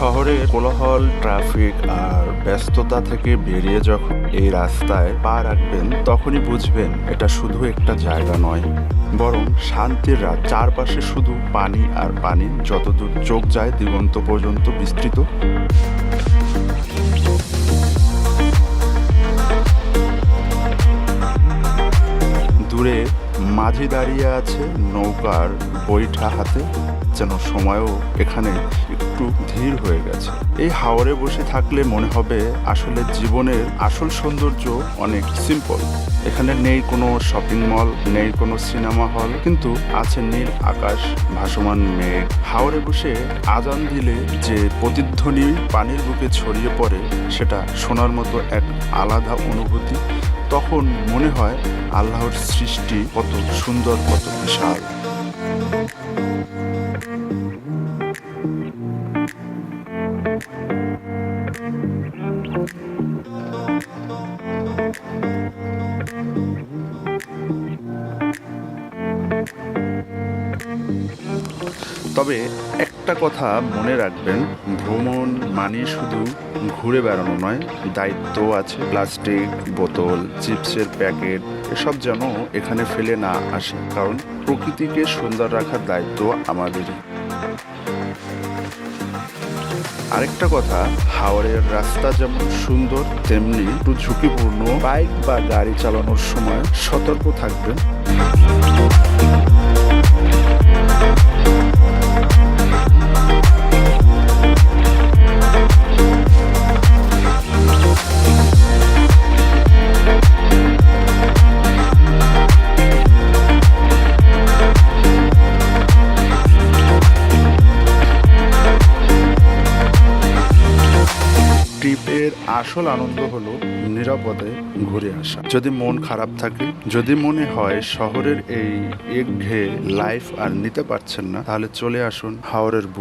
শহরের কোলাহল, ট্রাফিক আর ব্যস্ততা থেকে বেরিয়ে যখন এই রাস্তায় পা রাখবেন, তখনই বুঝবেন এটা শুধু একটা জায়গা নয়, বরং শান্তির রাত। চারপাশে শুধু পানি আর পানি, যতদূর চোখ যায় দিগন্ত পর্যন্ত বিস্তৃত। মাঝি দাঁড়িয়ে আছে নৌকার বৈঠা হাতে, যেন সময়ও এখানে একটু ধীর হয়ে গেছে। এই হাওরে বসে থাকলে মনে হবে আসলে জীবনের আসল সৌন্দর্য অনেক সিম্পল এখানে নেই কোনো শপিং মল নেই কোনো সিনেমা হল কিন্তু আছে নীল আকাশ, ভাসমান মেঘ। হাওরে বসে আজান দিলে যে প্রতিধ্বনি পানির বুকে ছড়িয়ে পড়ে, সেটা শোনার মতো এক আলাদা অনুভূতি। তখন মনে হয় আল্লাহর সৃষ্টি কত সুন্দর, কত বিশাল। তবে একটা কথা মনে রাখবেন, ভ্রমণ মানে শুধু ঘুরে বেড়ানো নয় দায়িত্ব আছে। প্লাস্টিক, বোতল, চিপসের প্যাকেট, এসব যেন এখানে ফেলে না আসে, কারণ প্রকৃতিকে সুন্দর রাখার দায়িত্ব আমাদেরই। আরেকটা কথা হাওড়ের রাস্তা যেমন সুন্দর, তেমনি একটু ঝুঁকিপূর্ণ। বাইক বা গাড়ি চালানোর সময় সতর্ক থাকবেন। ট্রিপের আসল আনন্দ হলো নিরাপদে ঘুরে আসা। যদি মন খারাপ থাকে, যদি মনে হয় শহরের এই একঘেয়ে লাইফ আর নিতে পারছেন না, তাহলে চলে আসুন হাওরের বুক